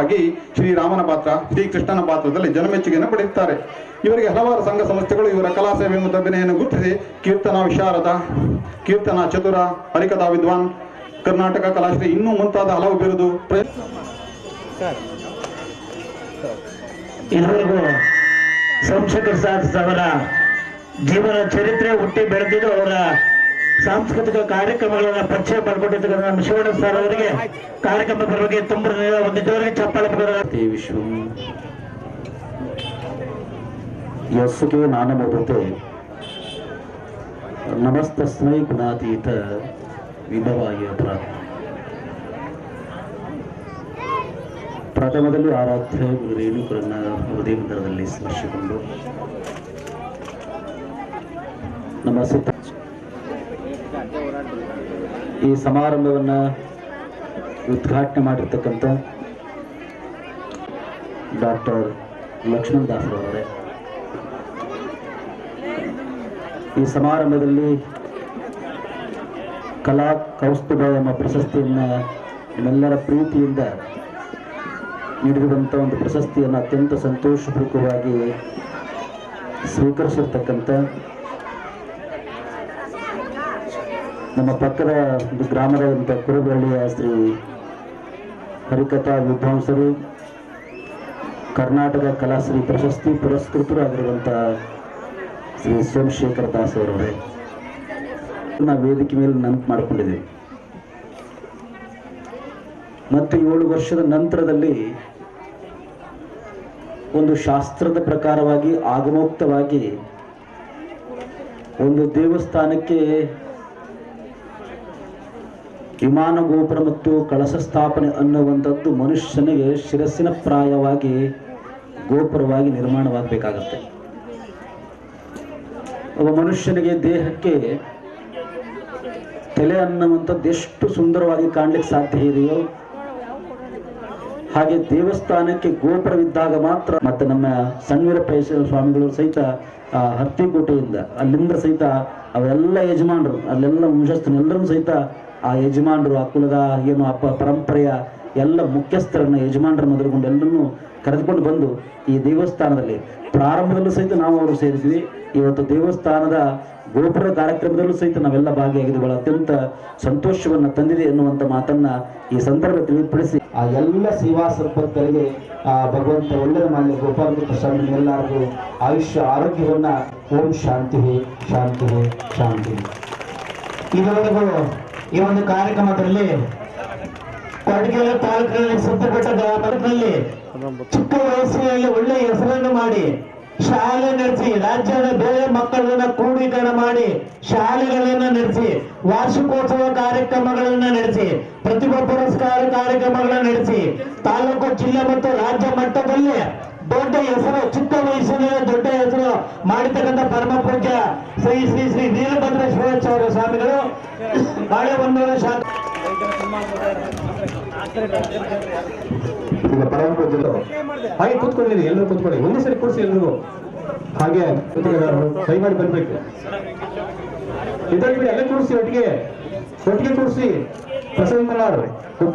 ಆಗಿ ಶ್ರೀರಾಮನ ಪಾತ್ರ ಶ್ರೀಕೃಷ್ಣನ ಪಾತ್ರದಲ್ಲಿ ಜನಮೆಚ್ಚುಗೆಯನ್ನು ಪಡೆಯುತ್ತಾರೆ. ಇವರಿಗೆ ಹಲವಾರು ಸಂಘ ಸಂಸ್ಥೆಗಳು ಇವರ ಕಲಾ ಸೇವೆ ಮತ್ತು ಅಭಿನಯನ್ನು ಗುರುತಿಸಿ, ಕೀರ್ತನಾ ವಿಶಾರದ, ಕೀರ್ತನಾ ಚತುರ, ಹರಿಕಥಾ ವಿದ್ವಾನ್, ಕರ್ನಾಟಕ ಕಲಾಶ್ರೀ ಇನ್ನೂ ಮುಂತಾದ ಹಲವು ಬಿರುದು ಇದುವರೆಗೂ ಜೀವನ ಚರಿತ್ರೆ ಹುಟ್ಟಿ ಬೆಳೆದಿದ್ದು ಅವರ ಸಾಂಸ್ಕೃತಿಕ ಕಾರ್ಯಕ್ರಮಗಳನ್ನ ಪರಿಚಯ ಮಾಡಿಕೊಂಡಿದ್ದ ನಮ್ಮ ಶಿವಣ್ಣ ಸರ್ ಅವರಿಗೆ ಕಾರ್ಯಕ್ರಮದ ಪರವಾಗಿ ತುಂಬ ಒಂದು ಚಪ್ಪಾಳೆ ವಿಶ್ವ. ಯಸ್ಸುಗೆ ನಾನು ಮರುತೆ ನಮಸ್ತಸ್ಮೈ ಗುಣಾತೀತ ವಿಭವಾಯ ಪ್ರಾರ್ಥ ಪ್ರಥಮದಲ್ಲಿ ಆರಾಧ್ಯ ರೇಣುಕರನ್ನ ಹೃದಯ ಮಂದಿರದಲ್ಲಿ ಸ್ಮರಿಸಿಕೊಂಡು ನಮ್ಮ ಸುತ್ತ ಈ ಸಮಾರಂಭವನ್ನ ಉದ್ಘಾಟನೆ ಮಾಡಿರ್ತಕ್ಕಂಥ ಡಾಕ್ಟರ್ ಲಕ್ಷ್ಮಣ್ ದಾಸರವರೇ. ಈ ಸಮಾರಂಭದಲ್ಲಿ ಕಲಾ ಕೌಸ್ತುಭ ಎಂಬ ಪ್ರಶಸ್ತಿಯನ್ನು ನಿಮ್ಮೆಲ್ಲರ ಪ್ರೀತಿಯಿಂದ ನೀಡಿರುವಂಥ ಒಂದು ಪ್ರಶಸ್ತಿಯನ್ನು ಅತ್ಯಂತ ಸಂತೋಷಪೂರ್ವಕವಾಗಿ ಸ್ವೀಕರಿಸಿರ್ತಕ್ಕಂಥ ನಮ್ಮ ಪಕ್ಕದ ಒಂದು ಗ್ರಾಮದ ಕುರುಬಳ್ಳಿಯ ಶ್ರೀ ಹರಿಕಥಾ ವಿದ್ವಾಂಸರು, ಕರ್ನಾಟಕ ಕಲಾಶ್ರೀ ಪ್ರಶಸ್ತಿ ಪುರಸ್ಕೃತರಾಗಿರುವಂಥ ಶ್ರೀ ಸೋಮಶೇಖರ ದಾಸ್ ಅವರವರೇ. ನಾವು ವೇದಿಕೆ ಮೇಲೆ ನೆನಪು ಮಾಡಿಕೊಂಡಿದ್ದೀವಿ ಮತ್ತು ಏಳು ವರ್ಷದ ನಂತರದಲ್ಲಿ ಒಂದು ಶಾಸ್ತ್ರದ ಪ್ರಕಾರವಾಗಿ ಆಗಮೋಕ್ತವಾಗಿ ಒಂದು ದೇವಸ್ಥಾನಕ್ಕೆ ವಿಮಾನ ಗೋಪುರ ಮತ್ತು ಕಳಸ ಸ್ಥಾಪನೆ ಅನ್ನುವಂಥದ್ದು ಮನುಷ್ಯನಿಗೆ ಶಿರಸ್ಸಿನ ಪ್ರಾಯವಾಗಿ ಗೋಪುರವಾಗಿ ನಿರ್ಮಾಣವಾಗಬೇಕಾಗತ್ತೆ. ಒಬ್ಬ ಮನುಷ್ಯನಿಗೆ ದೇಹಕ್ಕೆ ತಲೆ ಅನ್ನುವಂಥದ್ದು ಎಷ್ಟು ಸುಂದರವಾಗಿ ಕಾಣ್ಲಿಕ್ಕೆ ಸಾಧ್ಯ ಇದೆಯೋ, ಹಾಗೆ ದೇವಸ್ಥಾನಕ್ಕೆ ಗೋಪುರವಿದ್ದಾಗ ಮಾತ್ರ ಮತ್ತೆ ನಮ್ಮ ಸಣ್ವೀರಪ್ಪೇಶ್ವರ ಸ್ವಾಮಿಗಳು ಸಹಿತ, ಆ ಹರ್ತಿಕೋಟೆಯಿಂದ, ಅಲ್ಲಿಂದ ಸಹಿತ ಅವೆಲ್ಲ ಯಜಮಾನರು, ಅಲ್ಲೆಲ್ಲ ವಂಶಸ್ಥನೆಲ್ಲರೂ ಸಹಿತ ಆ ಯಜಮಾನರು, ಆ ಕುಲದ ಏನು ಆ ಪರಂಪರೆಯ ಎಲ್ಲ ಮುಖ್ಯಸ್ಥರನ್ನ, ಯಜಮಾನರನ್ನು ಮೊದಲುಗೊಂಡು ಎಲ್ಲರನ್ನೂ ಕರೆದುಕೊಂಡು ಬಂದು ಈ ದೇವಸ್ಥಾನದಲ್ಲಿ ಪ್ರಾರಂಭದಲ್ಲೂ ಸಹಿತ ನಾವು ಅವರು ಸೇರಿದ್ವಿ. ಇವತ್ತು ದೇವಸ್ಥಾನದ ಗೋಪುರ ಕಾರ್ಯಕ್ರಮದಲ್ಲೂ ಸಹಿತ ನಾವೆಲ್ಲ ಭಾಗಿಯಾಗಿದ್ದು ಬಹಳ ಅತ್ಯಂತ ಸಂತೋಷವನ್ನ ತಂದಿದೆ ಎನ್ನುವಂಥ ಮಾತನ್ನ ಈ ಸಂದರ್ಭ ತಿಳಿಪಡಿಸಿ. ಆ ಎಲ್ಲ ಸೇವಾ ಸಂಪತ್ತರಿಗೆ ಆ ಭಗವಂತ ಒಳ್ಳೆಯ ಮಾನ್ಯ ಗೋಪಾಲಕೃಷ್ಣ ಸ್ವಾಮಿ ಎಲ್ಲರಿಗೂ ಆಯುಷ್ಯ, ಆರೋಗ್ಯವನ್ನ ಓಂ ಶಾಂತಿ ಶಾಂತಿ ಶಾಂತಿ ಇದುವರೆಗೂ ಈ ಒಂದು ಕಾರ್ಯಕ್ರಮದಲ್ಲಿ ಕೊಡಗಿನ ತಾಲೂಕಿನಲ್ಲಿ ಸುತ್ತಪಟ್ಟ ಗ್ರಾಮದಲ್ಲಿ ಚಿಕ್ಕ ವಯಸ್ಸಿನಲ್ಲಿ ಒಳ್ಳೆಯ ಹೆಸರನ್ನು ಮಾಡಿ ಶಾಲೆ ನಡೆಸಿ ರಾಜ್ಯದ ಬೇರೆ ಮಕ್ಕಳನ್ನ ಕ್ರೋಢೀಕರಣ ಮಾಡಿ ಶಾಲೆಗಳನ್ನ ನಡೆಸಿ ವಾರ್ಷಿಕೋತ್ಸವ ಕಾರ್ಯಕ್ರಮಗಳನ್ನ ನಡೆಸಿ ಪ್ರತಿಭಾ ಪುರಸ್ಕಾರ ಕಾರ್ಯಕ್ರಮಗಳನ್ನ ನಡೆಸಿ ತಾಲೂಕು ಜಿಲ್ಲೆ ಮತ್ತು ರಾಜ್ಯ ಮಟ್ಟದಲ್ಲಿ ದೊಡ್ಡ ಹೆಸರು ಚಿಕ್ಕ ವಯಸ್ಸಿನಲ್ಲಿ ದೊಡ್ಡ ಹೆಸರು ಮಾಡಿರ್ತಕ್ಕಂಥ ಪರಮ ಪೂಜ್ಯ ಶ್ರೀ ಶ್ರೀ ಶ್ರೀ ವೀರಭದ್ರೇಶ್ವರಾಚಾರ್ಯ ಸ್ವಾಮಿಗಳು. ಬಾಳೆ ಒಂದು ಶಾಖ ಈಗ ಪರಮ ಪೂಜ್ಯರು ಹಾಗೆ ಕೂತ್ಕೊಂಡಿರಿ ಎಲ್ಲರೂ ಕೂತ್ಕೊಳ್ಳಿ. ಒಂದೇ ಸರಿ ಕೂರಿಸಿ ಎಲ್ರಿಗೂ. ಹಾಗೆ ಗುತ್ತಿಗೆದಾರರು ಕೈ ಮಾಡಿ ಬರ್ಬೇಕು. ಇದ್ರಲ್ಲಿ ಎಲ್ಲ ಕೂಡಿಸಿ ಒಟ್ಟಿಗೆ ಒಟ್ಟಿಗೆ ಕೂರಿಸಿ ಪ್ರಸನ್ನ ಮಲ್ನಾಡ್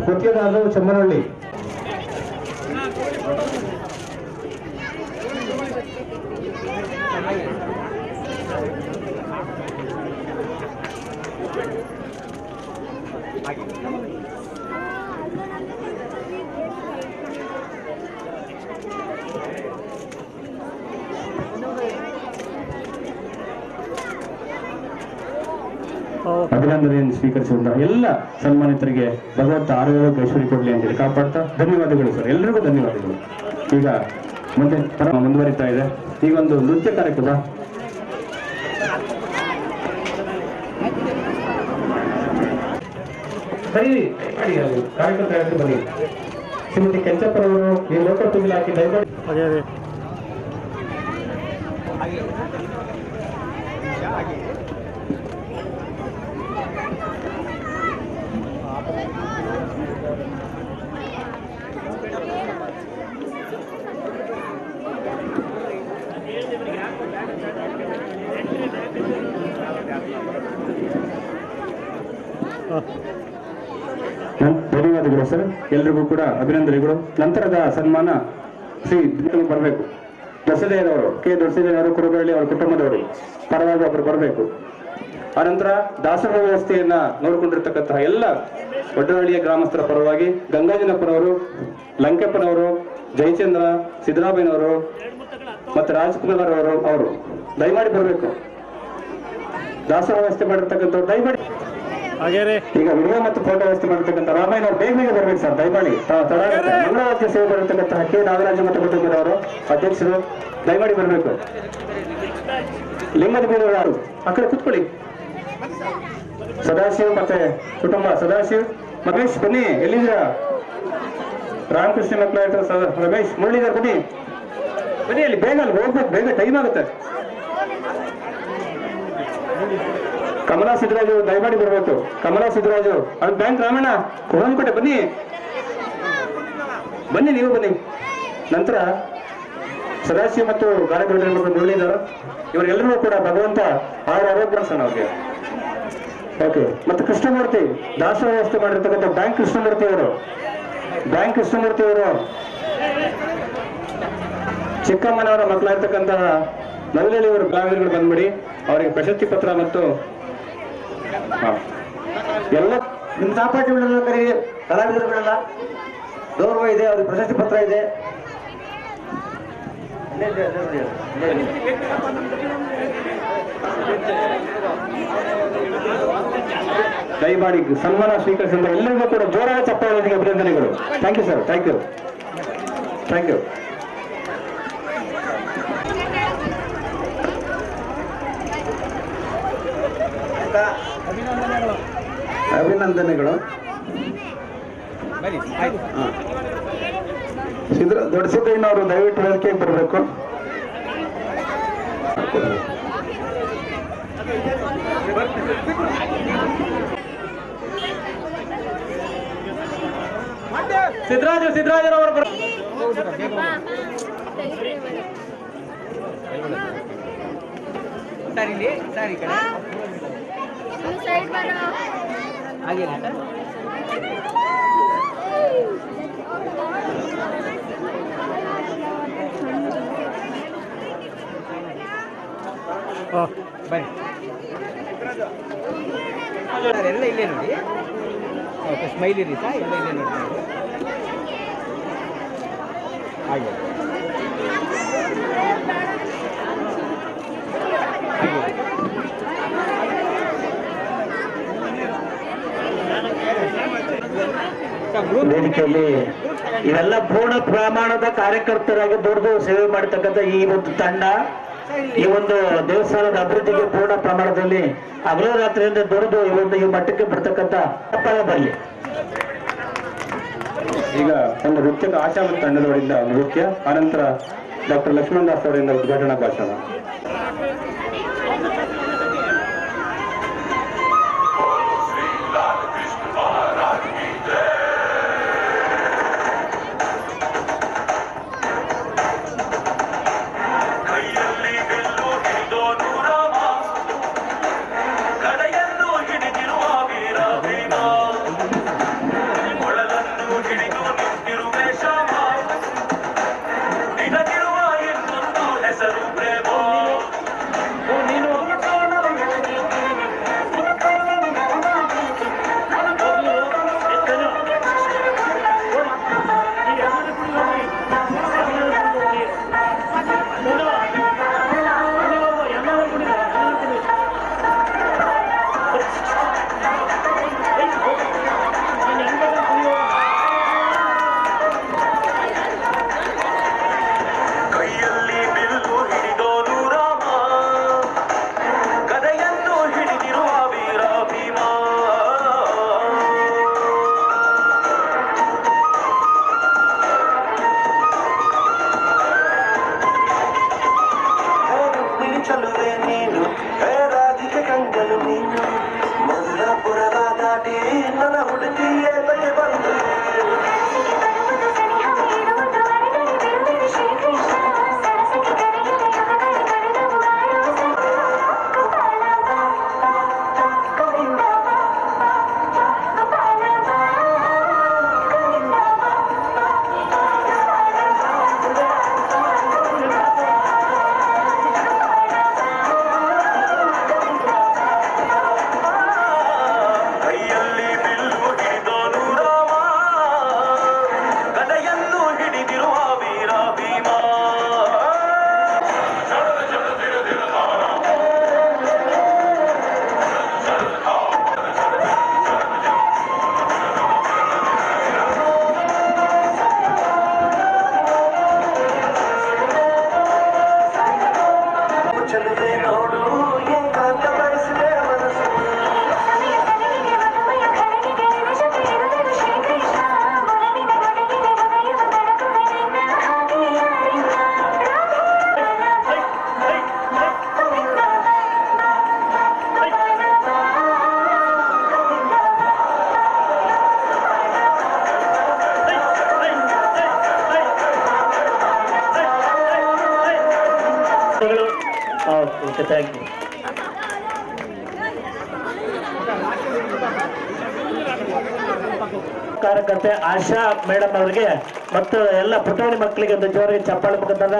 ಗುತ್ತಿಗೆದಾರರು ಚಮ್ಮನಹಳ್ಳಿ. ಅಭಿನಂದನೆಯನ್ನು ಸ್ವೀಕರಿಸುವಂತಹ ಎಲ್ಲ ಸನ್ಮಾನಿತರಿಗೆ ಭಗವಂತ ಆರೋಗ್ಯ ಐಶ್ವರ್ಯ ಕೊಡಲಿ ಅಂತೇಳಿ ಕಾಪಾಡ್ತಾ ಧನ್ಯವಾದಗಳು ಸರ್. ಎಲ್ರಿಗೂ ಧನ್ಯವಾದಗಳು. ಈಗ ಮುಂದೆ ಮುಂದುವರಿತಾ ಇದೆ. ಈಗ ಒಂದು ನೃತ್ಯ ಕಾರ್ಯಕ್ರಮ. ಕಾರ್ಯಕ್ರಮ ಬನ್ನಿ. ಶ್ರೀಮತಿ ಕೆಂಚಪ್ಪರವರು ಈ ಲೋಕೋಪಯೋಗಿ ಇಲಾಖೆ ದಯಮಾಡಿ ಧನ್ಯವಾದಗಳು ಸರ್. ಎಲ್ರಿಗೂ ಕೂಡ ಅಭಿನಂದನೆಗಳು. ನಂತರದ ಸನ್ಮಾನ ಶ್ರೀ ಬರಬೇಕು. ದೊಸದೇನವರು ಕೆ. ದೊಸದೇನವರು ಕುರುಬಳ್ಳಿ ಅವರ ಕುಟುಂಬದವರು. ಪರವಾಗಿ ಅವರು ಬರಬೇಕು. ಆನಂತರ ದಾಸರ ವ್ಯವಸ್ಥೆಯನ್ನ ನೋಡಿಕೊಂಡಿರ್ತಕ್ಕಂತಹ ಎಲ್ಲ ಒಡ್ಡಹಳ್ಳಿಯ ಗ್ರಾಮಸ್ಥರ ಪರವಾಗಿ ಗಂಗಾಜನಪ್ಪನವರು, ಲಂಕೆಪ್ಪನವರು, ಜಯಚಂದ್ರ, ಸಿದ್ದರಾಮಯ್ಯನವರು ಮತ್ತು ರಾಜ್ಕುಮಾರ್ ಅವರು ಅವರು ದಯಮಾಡಿ ಬರಬೇಕು. ದಾಸರ ವ್ಯವಸ್ಥೆ ಮಾಡಿರ್ತಕ್ಕಂಥವ್ರು ದಯಮಾಡಿ. ಈಗ ವಿಡಿಯೋ ಮತ್ತು ಫೋಟೋ ವ್ಯವಸ್ಥೆ ಮಾಡಿರ್ತಕ್ಕಂಥ ರಾಮಾಯಣ ಅವ್ರು ಬೇಗ ಬೇಗ ಬರ್ಬೇಕು ಸರ್ ದಯಮಾಡಿ. ತಡ. ಮಂಗಳವಾದ್ಯ ಸೇವೆ ಮಾಡಿರ್ತಕ್ಕಂತಹ ಕೆ ನಾಗರಾಜ ಮತ್ತು ಕುಟುಂಬದವರು ಅಧ್ಯಕ್ಷರು ದಯಮಾಡಿ ಬರಬೇಕು. ಲಿಂಗದ ಬೀರವರು ಯಾರು? ಆ ಕಡೆ ಕೂತ್ಕೊಳ್ಳಿ. ಸದಾಶಿವ್ ಮತ್ತೆ ಕುಟುಂಬ. ಸದಾಶಿವ್ ರಮೇಶ್ ಬನ್ನಿ. ಎಲ್ಲಿದ್ದೀರಾ? ರಾಮಕೃಷ್ಣ ಮಕ್ಕಳ ಹತ್ರ ಸ- ರಮೇಶ್ ಮುರಳೀಧರ್ ಬನ್ನಿ. ಬನ್ನಿ ಅಲ್ಲಿ ಬೇಗ ಅಲ್ಲಿ ಹೋಗ್ಬೇಕು. ಬೇಗ ಟೈಮ್ ಆಗುತ್ತೆ. ಕಮಲಾ ಸಿದ್ದರಾಜು ದಯಮಾಡಿ ಬರಬೇಕು. ಕಮಲಾ ಸಿದ್ದರಾಜು ಅವ್ನ ಬ್ಯಾಂಕ್ ರಾಮಣ್ಣ ಕೋಟೆ ಬನ್ನಿ. ಬನ್ನಿ ನೀವು ಬನ್ನಿ. ನಂತರ ಸದಾಶಿವ ಮತ್ತು ಮಕ್ಕಳು ಮುರಳೀಧರ್, ಇವರೆಲ್ಲರೂ ಕೂಡ ಭಗವಂತ ಅವರ ಆರೋಗ್ಯ ಅವ್ರಿಗೆ. ಓಕೆ ಮತ್ತೆ ಕೃಷ್ಣಮೂರ್ತಿ ದಾಸ ವ್ಯವಸ್ಥೆ ಮಾಡಿರ್ತಕ್ಕಂಥ ಬ್ಯಾಂಕ್ ಕೃಷ್ಣಮೂರ್ತಿ ಅವರು. ಬ್ಯಾಂಕ್ ಕೃಷ್ಣಮೂರ್ತಿ ಅವರು ಚಿಕ್ಕಮ್ಮನವರ ಮಕ್ಕಳಾಗಿರ್ತಕ್ಕಂತಹ ಅವರು ಕಲಾವಿದರುಗಳು ಬಂದ್ಬಿಡಿ, ಅವರಿಗೆ ಪ್ರಶಸ್ತಿ ಪತ್ರ ಮತ್ತು. ಎಲ್ಲ ನಿಮ್ಮ ಸಹಪಾಠಿಗಳೆಲ್ಲ ಕರಿ ಕಲಾವಿದರುಗಳೆಲ್ಲ ಗೌರವ ಇದೆ, ಅವ್ರಿಗೆ ಪ್ರಶಸ್ತಿ ಪತ್ರ ಇದೆ. ದಯಮಾಡಿ ಸನ್ಮಾನ ಸ್ವೀಕರಿಸಿದ ಎಲ್ಲರಿಗೂ ಕೂಡ ಜೋರಾದ ಚಪ್ಪಳಿಗೆ ಅಭಿನಂದನೆಗಳು. Thank you sir thank you thank you ಅಭಿನಂದನೆಗಳು. ಸಿದ್ರ ದೊಡ್ಡ ಸಿದ್ದಯ್ಯನವರು ದಯವಿಟ್ಟು ವೇದಿಕೆಗೆ ಬರಬೇಕು ಸಿದ್ದರಾಜ ಸಿದ್ದರಾಜರವರು ಬರ ಸೈಡ್ ಬರೋ ಎಲ್ಲ ಇಲ್ಲೇ ನೋಡಿ. ಓಕೆ ಸ್ಮೈಲ್ ಇರಿ ಸಾ ಎಲ್ಲ ಇಲ್ಲೇ ನೋಡಿ. ಹಾಗೆ. ವೇದಿಕೆಯಲ್ಲಿ ಇವೆಲ್ಲ ಪೂರ್ಣ ಪ್ರಮಾಣದ ಕಾರ್ಯಕರ್ತರಾಗಿ ದುಡಿದು ಸೇವೆ ಮಾಡತಕ್ಕಂಥ ಈ ಒಂದು ತಂಡ, ಈ ಒಂದು ದೇವಸ್ಥಾನದ ಅಭಿವೃದ್ಧಿಗೆ ಪೂರ್ಣ ಪ್ರಮಾಣದಲ್ಲಿ ಹಗಲು ರಾತ್ರಿಯಿಂದ ದುಡಿದು ಈ ಒಂದು ಈ ಮಟ್ಟಕ್ಕೆ ಬರ್ತಕ್ಕಂಥ ಫಲ ಬರಲಿ. ಈಗ ಒಂದು ನೃತ್ಯದ ಮತ್ತು ತಂಡದವರಿಂದ ನೃತ್ಯ ಆನಂತರ ಡಾಕ್ಟರ್ ಲಕ್ಷ್ಮಣ್ ದಾಸ್ ಅವರಿಂದ ಉದ್ಘಾಟನಾ ಭಾಷಣ. ಕಾರ್ಯಕರ್ತೆ ಆಶಾ ಮೇಡಮ್ ಅವರಿಗೆ ಮತ್ತು ಎಲ್ಲ ಪುಟಾಣಿ ಮಕ್ಕಳಿಗೆ ಒಂದು ಜೋರಿಗೆ ಚಪ್ಪಾಳೆ ಮುಖದ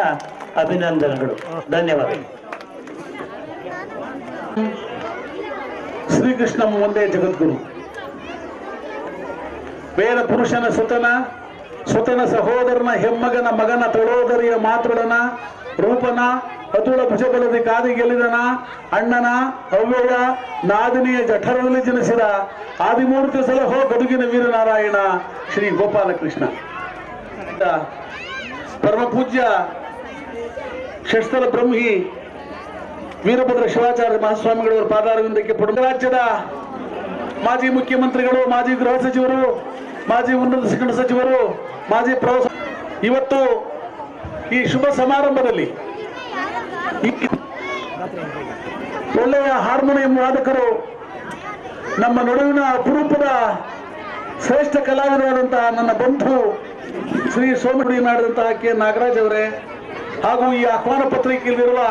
ಅಭಿನಂದನೆಗಳು. ಧನ್ಯವಾದ. ಶ್ರೀಕೃಷ್ಣ ಒಂದೇ ಜಗದ್ಗುರು. ವೇದ ಪುರುಷನ ಸುತನ ಸುತನ ಸಹೋದರನ ಹೆಮ್ಮಗನ ಮಗನ ತಳೋದರಿಯ ಮಾತೃಡನ, ರೂಪನ ಅತುಳ ಭುಜಬಲದಿ ಕಾದಿ ಗೆಲ್ಲಿದನ, ಅಣ್ಣನ ಅವ್ಯಯ ನಾದಿನಿಯ ಜಠರದಲ್ಲಿ ಜನಿಸಿದ ಆದಿಮೂರ್ತಿ ಸಲಹೋ ಗದುಗಿನ ವೀರನಾರಾಯಣ ಶ್ರೀ ಗೋಪಾಲಕೃಷ್ಣ. ಪರಮ ಪೂಜ್ಯ ಷಷ್ಠಲ ಬ್ರಹ್ಮಿ ವೀರಭದ್ರ ಶಿವಾಚಾರ್ಯ ಮಹಾಸ್ವಾಮಿಗಳವರ ಪಾದಾರವಿಂದಕ್ಕೆ ಪಡು ರಾಜ್ಯದ ಮಾಜಿ ಮುಖ್ಯಮಂತ್ರಿಗಳು, ಮಾಜಿ ಗೃಹ ಸಚಿವರು, ಮಾಜಿ ಉನ್ನತ ಶಿಕ್ಷಣ ಸಚಿವರು, ಮಾಜಿ ಪ್ರವಾಸ ಇವತ್ತು ಈ ಶುಭ ಸಮಾರಂಭದಲ್ಲಿ ಒಳ್ಳೆಯ ಹಾರ್ಮೋನಿಯಂ ವಾದಕರು ನಮ್ಮ ನಡುವಿನ ಅಪರೂಪದ ಶ್ರೇಷ್ಠ ಕಲಾವಿದರಾದಂತಹ ನನ್ನ ಬಂಧು ಶ್ರೀ ಸೋಮಗುಡಿ ಮಾಡಿದಂತಹ ಕೆ. ನಾಗರಾಜ್ ಅವರೇ, ಹಾಗೂ ಈ ಆಹ್ವಾನ ಪತ್ರಿಕೆಯಲ್ಲಿರುವ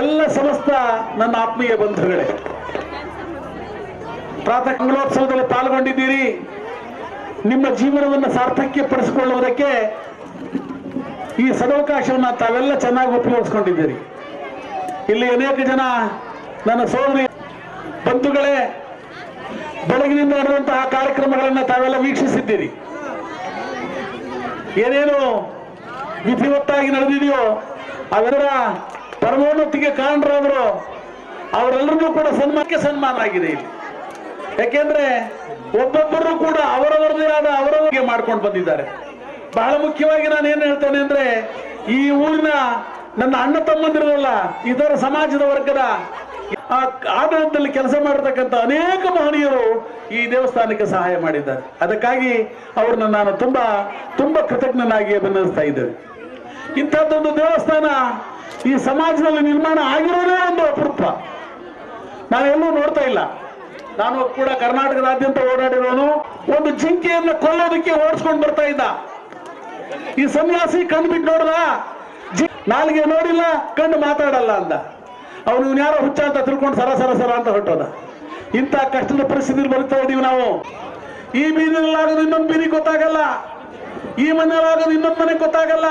ಎಲ್ಲ ಸಮಸ್ತ ನನ್ನ ಆತ್ಮೀಯ ಬಂಧುಗಳೇ. ಪ್ರಾತಃ ಕಂಗಳೋತ್ಸವದಲ್ಲಿ ಪಾಲ್ಗೊಂಡಿದ್ದೀರಿ. ನಿಮ್ಮ ಜೀವನವನ್ನು ಸಾರ್ಥಕ್ಯ ಪಡಿಸಿಕೊಳ್ಳುವುದಕ್ಕೆ ಈ ಸದವಕಾಶವನ್ನು ತಾವೆಲ್ಲ ಚೆನ್ನಾಗಿ ಉಪಯೋಗಿಸ್ಕೊಂಡಿದ್ದೀರಿ. ಇಲ್ಲಿ ಅನೇಕ ಜನ ನನ್ನ ಸೋದರಿ ಬಂಧುಗಳೇ, ಬೆಳಗಿನಿಂದ ನಡೆದಂತಹ ಕಾರ್ಯಕ್ರಮಗಳನ್ನು ತಾವೆಲ್ಲ ವೀಕ್ಷಿಸಿದ್ದೀರಿ. ಏನೇನು ವಿಧಿವತ್ತಾಗಿ ನಡೆದಿದೆಯೋ ಅವೆಲ್ಲರ ಪರಮೋನ್ನತಿಗೆ ಕಾರಣರಾದರು ಅವರೆಲ್ಲರಿಗೂ ಕೂಡ ಸನ್ಮಾನಕ್ಕೆ ಸನ್ಮಾನ ಆಗಿದೆ ಇಲ್ಲಿ. ಯಾಕೆಂದ್ರೆ ಒಬ್ಬೊಬ್ಬರು ಕೂಡ ಅವರವರದೇ ಆದ ಅವರವರಿಗೆ ಮಾಡ್ಕೊಂಡು ಬಂದಿದ್ದಾರೆ. ಬಹಳ ಮುಖ್ಯವಾಗಿ ನಾನು ಏನ್ ಹೇಳ್ತೇನೆ ಅಂದ್ರೆ ಈ ಊರಿನ ನನ್ನ ಅಣ್ಣ ತಮ್ಮಂದಿರಲ್ಲ, ಇದರ ಸಮಾಜದ ವರ್ಗದ. ಆಡಳಿತದಲ್ಲಿ ಕೆಲಸ ಮಾಡಿರ್ತಕ್ಕಂಥ ಅನೇಕ ಮಹನೀಯರು ಈ ದೇವಸ್ಥಾನಕ್ಕೆ ಸಹಾಯ ಮಾಡಿದ್ದಾರೆ. ಅದಕ್ಕಾಗಿ ಅವ್ರನ್ನ ನಾನು ತುಂಬಾ ತುಂಬಾ ಕೃತಜ್ಞನಾಗಿ ಅಭಿನಂದಿಸ್ತಾ ಇದ್ದೇನೆ. ಇಂಥದ್ದೊಂದು ದೇವಸ್ಥಾನ ಈ ಸಮಾಜದಲ್ಲಿ ನಿರ್ಮಾಣ ಆಗಿರೋದೇ ಒಂದು ಅಪರೂಪ. ನಾನೆಲ್ಲೂ ನೋಡ್ತಾ ಇಲ್ಲ. ನಾನು ಕೂಡ ಕರ್ನಾಟಕದಾದ್ಯಂತ ಓಡಾಡಿರೋನು. ಒಂದು ಜಿಂಕೆಯನ್ನು ಕೊಲ್ಲೋದಕ್ಕೆ ಓಡಿಸ್ಕೊಂಡು ಬರ್ತಾ ಇದ್ದ. ಈ ಸನ್ಯಾಸಿ ಕಣ್ಬಿಟ್ಟು ನೋಡ್ದ? ಜಿ ನಾಲ್ಗೆ ನೋಡಿಲ್ಲ ಕಣ್ಣು ಮಾತಾಡಲ್ಲ ಅಂದ. ಅವನು ಯಾರೋ ಹುಚ್ಚ ಅಂತ ತಿಳ್ಕೊಂಡು ಸರ ಸರ ಸರ ಅಂತ ಹೊಟ್ಟೋದ ಇಂಥ ಕಷ್ಟದ ಪರಿಸ್ಥಿತಿ ಬರ್ತಾ ಇದೀವಿ ನಾವು. ಈ ಬೀದಿನಲ್ಲಾಗೋದು ಇನ್ನೊಂದು ಬೀದಿ ಗೊತ್ತಾಗಲ್ಲ. ಈ ಮನೆಯಲ್ಲಾಗೋದು ಇನ್ನೊಂದು ಮನೆ ಗೊತ್ತಾಗಲ್ಲ.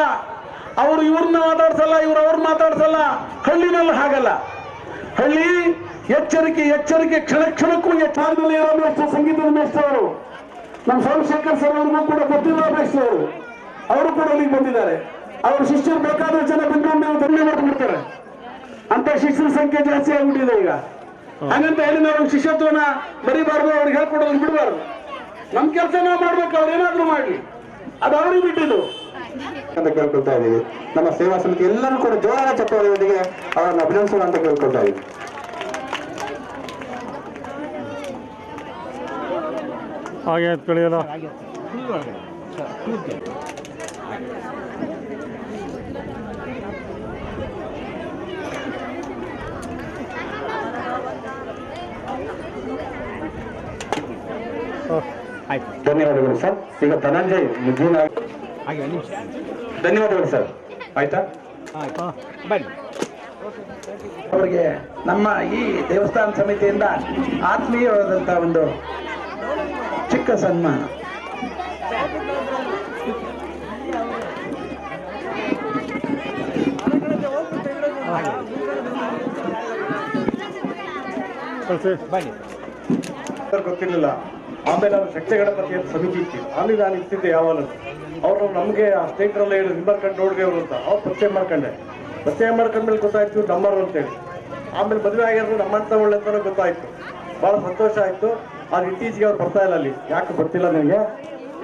ಅವರು ಇವ್ರನ್ನ ಮಾತಾಡ್ಸಲ್ಲ, ಇವ್ರು ಅವ್ರನ್ನ ಮಾತಾಡ್ಸಲ್ಲ. ಹಳ್ಳಿನಲ್ಲಿ ಹಾಗಲ್ಲ. ಹಳ್ಳಿ ಎಚ್ಚರಿಕೆ ಎಚ್ಚರಿಕೆ ಕ್ಷಣ ಕ್ಷಣಕ್ಕೂ ಎಚ್ಚಾರದಲ್ಲಿ ಇರೋ ಮೇಷ್ಟ್ರು ಸಂಗೀತದ ಮೇಷ್ಟ್ರವರು ನಮ್ಮ ಸೋಮಶೇಖರ್ ಸರ್ ಅವ್ರಿಗೂ ಕೂಡ ಗೊತ್ತಿರೋ ಮೇಷ್ಟ್ರವರು ಅವರು. ಕೂಡ ಅಲ್ಲಿಗೆ ಬಂದಿದ್ದಾರೆ. ಅವ್ರ ಶಿಷ್ಯರು ಬೇಕಾದ ಜನ ಬೆಂಗಳೂರಿನ ದಂಡೆ ಮಾಡ್ಬಿಡ್ತಾರೆ ಅಂತ ಶಿಷ್ಯರ ಸಂಖ್ಯೆ ಜಾಸ್ತಿ ಆಗ್ಬಿಟ್ಟಿದೆ ಈಗ. ಹಂಗಂತ ಹೇಳಿ ನಾವು ಶಿಷ್ಯತ್ವನ ಬರೀಬಾರ್ದು ಅವ್ರಿಗೆ ಹೇಳ್ಕೊಡೋದನ್ನ ಬಿಡಬಾರ್ದು. ನಮ್ ಕೆಲಸ ನಾವು ಮಾಡ್ಬೇಕು ಅವ್ರು ಏನಾದ್ರು ಮಾಡ್ಲಿ. ಅದು ಅವ್ರಿಗೆ ಬಿಟ್ಟಿದ್ದು. ಅಂತ ಕೇಳ್ಕೊಳ್ತಾ ಇದ್ದೀವಿ. ನಮ್ಮ ಸೇವಾ ಸಮಿತಿ ಎಲ್ಲರೂ ಕೂಡ ಜೋರಾದ ಚಪ್ಪರೊಂದಿಗೆ ಅವರನ್ನು ಅಭಿನಂದಿಸೋಣ ಅಂತ ಕೇಳ್ಕೊಳ್ತಾ ಇದ್ದೀವಿ. ಹಾಗೆ ಎತ್ಕೊಳ್ಳಿಯಲ್ಲ ಧನ್ಯವಾದಗಳು ಸರ್. ಈಗ ಧನಂಜಯ್ ಹಾಗೆ ಧನ್ಯವಾದಗಳು ಸರ್. ಆಯ್ತಾ? ಆಯ್ತು. ಬನ್ನಿ. ಅವರಿಗೆ ನಮ್ಮ ಈ ದೇವಸ್ಥಾನ ಸಮಿತಿಯಿಂದ ಆತ್ಮೀಯವಾದಂಥ ಒಂದು ಚಿಕ್ಕ ಸನ್ಮಾನ. ಗೊತ್ತಿರಲಿಲ್ಲ. ಆಮೇಲೆ ಅವ್ರು ಶಕ್ತಿ ಗಣಪತಿ ಅಂತ ಸಮಿತಿ ಇತ್ತು? ಅಲ್ಲಿ ನಾನು ಇರ್ತಿದ್ದೆ ಯಾವಾಗಲೂ ಅವರು ನಮಗೆ ಆ ಸ್ನೇಹಿತರೆಲ್ಲ ಹೇಳಿ ನಿಂಬರ್ಕಂಡು ನೋಡ್ಗೆ ಅವರು ಅಂತ. ಅವ್ರು ಪರಿಚಯ ಮಾಡ್ಕೊಂಡೆ. ಪರಿಚಯ ಮಾಡ್ಕೊಂಡ್ಮೇಲೆ ಗೊತ್ತಾಯ್ತು ನಮ್ಮರು ಅಂತೇಳಿ ಆಮೇಲೆ ಮದುವೆ ಆಗಿರೋದು ನಮ್ಮ ಅಂತ ಒಳ್ಳೆ ಅಂತಲೂ ಗೊತ್ತಾಯ್ತು. ಬಹಳ ಸಂತೋಷ ಆಯಿತು. ಆದ್ರೆ ಇತ್ತೀಚೆಗೆ ಅವ್ರು ಬರ್ತಾ ಇಲ್ಲ ಅಲ್ಲಿ. ಯಾಕೆ ಬರ್ತಿಲ್ಲ ನನಗೆ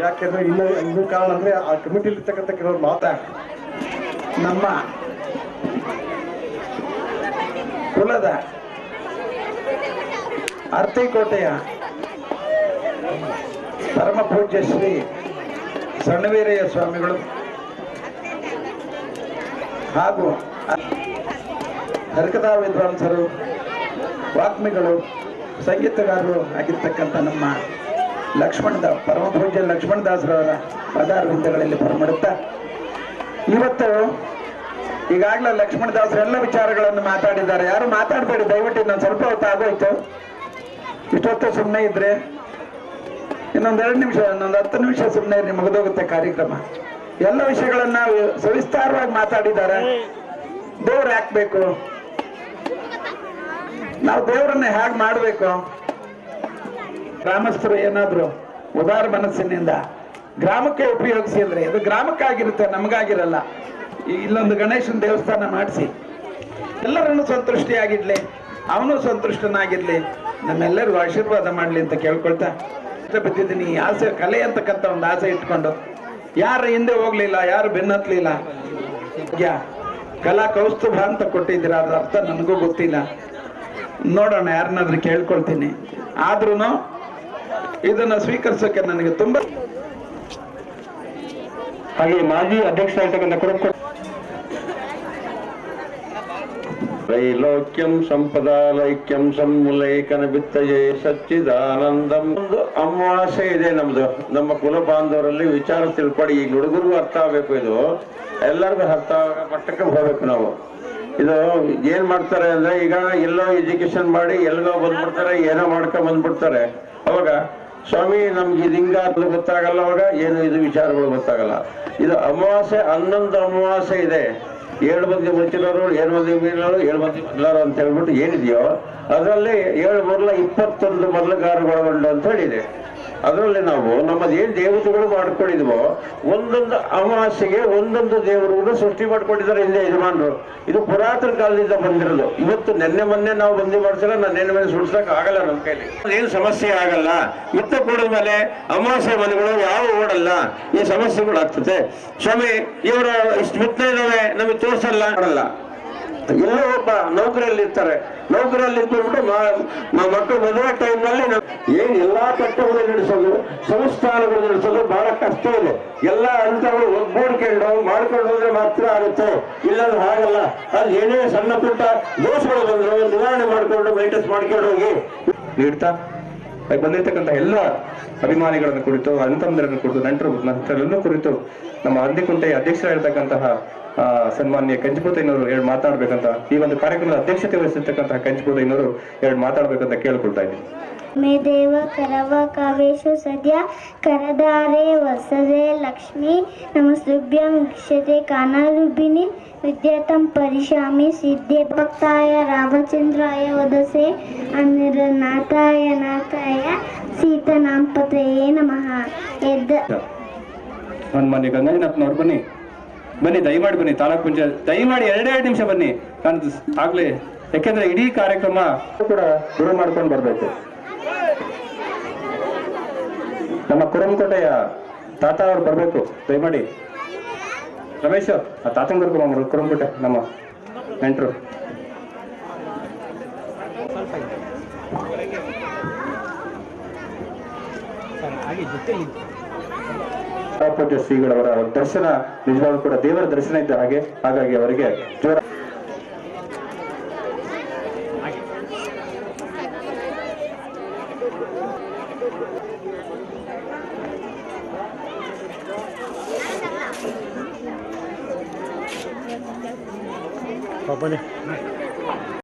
ಯಾಕೆಂದ್ರೆ ಇನ್ನು, ಇನ್ನೂ ಕಾರಣ ಅಂದ್ರೆ ಆ ಕಮಿಟಿಲಿ ಇರ್ತಕ್ಕಂಥ ಕೆಲವರು ಮಾತಾ ನಮ್ಮ ಕುಲದ ಅರ್ತಿಕೋಟೆಯ ಪರಮ ಪೂಜ್ಯ ಶ್ರೀ ಸಣ್ಣವೀರಯ್ಯ ಸ್ವಾಮಿಗಳು. ಹಾಗೂ ಹರಕದಾ ವಿದ್ವಾಂಸರು ವಾಗ್ಮಿಗಳು ಸಂಗೀತಗಾರರು ಆಗಿರ್ತಕ್ಕಂಥ ನಮ್ಮ ಲಕ್ಷ್ಮಣದ ಪರಮ ಪೂಜ್ಯ ಲಕ್ಷ್ಮಣದಾಸರವರ ಪದಾರ್ವಿಂದಗಳಲ್ಲಿ ಬರಮಾಡುತ್ತಾ. ಇವತ್ತು ಈಗಾಗಲೇ ಲಕ್ಷ್ಮಣದಾಸರು ಎಲ್ಲ ವಿಚಾರಗಳನ್ನು ಮಾತಾಡಿದ್ದಾರೆ. ಯಾರು ಮಾತಾಡಬೇಡಿ, ದಯವಿಟ್ಟು ಇನ್ನೊಂದು ಸ್ವಲ್ಪ ಹೊತ್ತು ಆಗೋಯ್ತು. ಇಷ್ಟೊತ್ತು ಸುಮ್ಮನೆ ಇದ್ರೆ ಇನ್ನೊಂದ್ ಎರಡು ನಿಮಿಷ, ಇನ್ನೊಂದು ಹತ್ತು ನಿಮಿಷ ಸುಮ್ಮನೆ ಮುಗಿದೋಗುತ್ತೆ ಕಾರ್ಯಕ್ರಮ. ಎಲ್ಲ ವಿಷಯಗಳನ್ನ ಸವಿಸ್ತಾರವಾಗಿ ಮಾತಾಡಿದ್ದಾರೆ. ದೇವ್ರು ಹಾಕ್ಬೇಕು ನಾವು ದೇವ್ರನ್ನ ಹೇಗೆ ಮಾಡಬೇಕು. ಗ್ರಾಮಸ್ಥರು ಏನಾದ್ರು ಉದಾರ ಮನಸ್ಸಿನಿಂದ ಗ್ರಾಮಕ್ಕೆ ಉಪಯೋಗಿಸಿ ಅಂದ್ರೆ ಇದು ಗ್ರಾಮಕ್ಕಾಗಿರುತ್ತೆ, ನಮಗಾಗಿರಲ್ಲ. ಇಲ್ಲೊಂದು ಗಣೇಶನ ದೇವಸ್ಥಾನ ಮಾಡಿಸಿ. ಎಲ್ಲರನ್ನು ಸಂತುಷ್ಟಿಯಾಗಿಡ್ಲಿ ಅವನು ಸಂತುಷ್ಟನಾಗಿರ್ಲಿ ನಮ್ಮೆಲ್ಲರಿಗೂ ಆಶೀರ್ವಾದ ಮಾಡ್ಲಿ ಅಂತ ಕೇಳ್ಕೊಳ್ತಾ ಇಷ್ಟ ಬಿದ್ದಿದ್ದೀನಿ ಆಸೆ, ಕಲೆ ಅಂತಕ್ಕಂಥ ಒಂದು ಆಸೆ ಇಟ್ಕೊಂಡು, ಯಾರು ಹಿಂದೆ ಹೋಗ್ಲಿಲ್ಲ, ಯಾರು ಬೆನ್ನತ್ಲಿಲ್ಲ ಯಾ, ಕಲಾ ಕೌಸ್ತುಭ ಅಂತ ಕೊಟ್ಟಿದ್ದೀರ, ಅದ್ರ ಅರ್ಥ ನನಗೂ ಗೊತ್ತಿಲ್ಲ. ನೋಡೋಣ, ಯಾರನ್ನಾದ್ರೂ ಕೇಳ್ಕೊಳ್ತೀನಿ. ಆದ್ರೂ ಇದನ್ನ ಸ್ವೀಕರಿಸೋಕೆ ನನಗೆ ತುಂಬಾ ಹಾಗೆ ಮಾಜಿ ಅಧ್ಯಕ್ಷರಾಗಿರ್ತಕ್ಕಂಥ ಕುರುಪ್ ತ್ರೈಲೋಕ್ಯಂ ಸಂಪದಾಲೈಕ್ಯಂ ಸಂಲೇಖನ ಬಿತ್ತಯೇ ಸಚ್ಚಿದಾನಂದಂ ಒಂದು ಅಮಾವಾಸ್ಯೆ ಇದೆ ನಮ್ದು. ನಮ್ಮ ಕುಲ ಬಾಂಧವರಲ್ಲಿ ವಿಚಾರ ತಿಳ್ಪಡಿ ಈಗ ಹುಡುಗರಿಗೂ ಅರ್ಥ ಆಗಬೇಕು ಇದು. ಎಲ್ಲರಿಗೂ ಅರ್ಥ ಆಗೋ ಮಟ್ಟಕ್ಕೆ ಹೋಗ್ಬೇಕು ನಾವು. ಇದು ಏನ್ ಮಾಡ್ತಾರೆ ಅಂದ್ರೆ, ಈಗ ಎಲ್ಲೋ ಎಜುಕೇಶನ್ ಮಾಡಿ ಎಲ್ಲೋ ಬಂದ್ಬಿಡ್ತಾರೆ, ಏನೋ ಮಾಡ್ಕೊಂಡ್ ಬಂದ್ಬಿಡ್ತಾರೆ. ಅವಾಗ ಸ್ವಾಮಿ, ನಮ್ಗೆ ಇದು ಹಿಂಗ ಗೊತ್ತಾಗಲ್ಲ ಅವಾಗ, ಏನು ಇದು ವಿಚಾರಗಳು ಗೊತ್ತಾಗಲ್ಲ. ಇದು ಅಮಾವಾಸ್ಯೆ ಹನ್ನೊಂದು ಅಮಾವಾಸ್ಯೆ ಇದೆ. ಏಳು ಮಂದಿ ಮುಚ್ಚಿನವರು ಏಳು ಮಂದಿ ಮೀನವರು ಏಳು ಮಂದಿ ಅಂತ ಹೇಳ್ಬಿಟ್ಟು ಏನಿದೆಯೋ ಅದರಲ್ಲಿ ಏಳು ಮೊದಲ ಇಪ್ಪತ್ತೊಂದು ಮೊದಲಗಾರಗೊಳಗೊಂಡು ಅಂತ ಹೇಳಿದೆ. ಅದರಲ್ಲಿ ನಾವು ನಮ್ಮದು ಏನು ದೇವತೆಗಳು ಮಾಡ್ಕೊಂಡಿದ್ವೋ, ಒಂದೊಂದು ಅಮಾವಾಸ್ಯೆಗೆ ಒಂದೊಂದು ದೇವರುಗಳು ಸೃಷ್ಟಿ ಮಾಡ್ಕೊಂಡಿದ್ದಾರೆ ಹಿಂದೆ ಯಜಮಾನರು. ಇದು ಪುರಾತನ ಕಾಲದಿಂದ ಬಂದಿರೋದು. ಇವತ್ತು ನೆನ್ನೆ ಮೊನ್ನೆ ನಾವು ಬಂದಿ ಮಾಡ್ಸಲ್ಲ, ನಾನು ನೆನ್ನೆ ಮೊನ್ನೆ ಸುಡ್ಸಕ್ ಆಗಲ್ಲ ನಮ್ಮ ಕೈಲಿ. ಏನು ಸಮಸ್ಯೆ ಆಗಲ್ಲ. ಮಿತ್ತ ಕೂಡಿದ ಮೇಲೆ ಅಮಾವಾಸ್ಯೆ ಮನೆಗಳು ಯಾವ ಓಡಲ್ಲ ಈ ಸಮಸ್ಯೆಗಳು ಆಗ್ತದೆ. ಸ್ವಾಮಿ, ಇವರು ಇಷ್ಟು ಮಿತ್ತ ಇದಾವೆ ನಮಗೆ ತೋರ್ಸಲ್ಲ. ಮಾಡಲ್ಲ. ಎಲ್ಲೋ ಒಬ್ಬ ನೌಕರಿಯಲ್ಲಿ ಇರ್ತಾರೆ ನೌಕರಿಯಲ್ಲಿ ಇದ್ಬಿಟ್ಟು ಮಕ್ಕಳು ಮದುವೆ ಟೈಮ್ನಲ್ಲಿ ಏನ್ ಎಲ್ಲಾ ಕಟ್ಟಗಳು ನಡೆಸೋದು, ಸಂಸ್ಥಾನಗಳು ನಡೆಸೋದು ಬಹಳ ಕಷ್ಟ ಇದೆ. ಎಲ್ಲ ಹಂತಗಳು ಒಗ್ಗೂಡ್ಕೊಂಡು ಮಾಡ್ಕೊಂಡು ಹೋದ್ರೆ ಮಾತ್ರ ಆಗುತ್ತೆ. ಇಲ್ಲಂದ್ರೆ ಹಾಗಲ್ಲ. ಅಲ್ಲಿ ಏನೇ ಸಣ್ಣ ಪುಟ್ಟ ದೋಷಗಳು ಬಂದ್ರು ನಿವಾರಣೆ ಮಾಡ್ಕೊಂಡು ಮೈಂಟೈನ್ಸ್ ಮಾಡ್ಕೊಂಡು ಹೋಗಿ. ನೀಡ್ತಾ? ಬಂದಿರ್ತಕ್ಕಂಥ ಎಲ್ಲ ಅಭಿಮಾನಿಗಳನ್ನು ಕುರಿತು ಅಂತಂದರನ್ನು ಕುರಿತು, ನೆಂಟರು ನಂತರನ್ನು ಕುರಿತು ನಮ್ಮ ಅಂದಿಕುಂಟೆ ಅಧ್ಯಕ್ಷರಾಗಿರ್ತಕ್ಕಂತಹ ಸನ್ಮಾನ್ಯ ಕಂಚಿಪುತಯ್ಯನವರು ಎರಡು ಮಾತಾಡ್ಬೇಕಂತ ಈ ಒಂದು ಕಾರ್ಯಕ್ರಮದ ಅಧ್ಯಕ್ಷತೆ ವಹಿಸಿರ್ತಕ್ಕಂತಹ ಕಂಚಿಪುತಯ್ಯನವರು ಎರಡು ಮಾತಾಡ್ಬೇಕಂತ ಕೇಳ್ಕೊಳ್ತಾ ಇದ್ದೀನಿ. ಮೇ ದೇವ ಕರವ ಕಾವೇಶ ಸದ್ಯ ಕರದಾರೆ ವಸದೆ ಲಕ್ಷ್ಮಿ ನಮಸ್ಲುಭ್ಯಂ ಕ್ಷತೆ ಕಾನಾರೂಬಿನಿ ವಿದ್ಯಾತಂ ಪರಿಶಾಮಿ ಸಿದ್ಧೆ ಭಕ್ತಾಯ ರಾಮಚಂದ್ರಾಯ ವದಸೆ ಅನಿರನಾಥಾಯ ನಾಥಾಯ ಸೀತನಾಂಪತಯೇ ನಮಃ. ಎದ್ದ ಸನ್ಮಾನ್ಯ ಗಂಗಣ್ಣಪ್ಪನವ್ರು ಬನ್ನಿ. ಬನ್ನಿ, ದಯಮಾಡಿ ಬನ್ನಿ, ತಾಲೂಕ್ ಪಂಚಾಯತ್ ದಯಮಾಡಿ ಎರಡೇ ಎರಡು ನಿಮಿಷ ಬನ್ನಿ. ನಾನು ಆಗ್ಲಿ. ಯಾಕೆಂದ್ರೆ ಇಡೀ ಕಾರ್ಯಕ್ರಮ ಕೂಡ ಶುರು ಮಾಡ್ಕೊಂಡು ಬರ್ಬೇಕು. ನಮ್ಮ ಕುರಂಕೋಟೆಯ ತಾತ ಅವ್ರು ಬರ್ಬೇಕು. ದಯಮಾಡಿ. ರಮೇಶ್, ಆ ತಾತನ ಕರ್ಕೊಂಬರು ಕುರಂಕೋಟೆ ನಮ್ಮ ನೆಂಟರು. ಪೂಜ್ಯ ಶ್ರೀಗಳವರ ದರ್ಶನ ನಿಜವಾಗ್ಲೂ ಕೂಡ ದೇವರ ದರ್ಶನ ಇದ್ದ ಹಾಗೆ ಹಾಗಾಗಿ ಅವರಿಗೆ ಜೋರ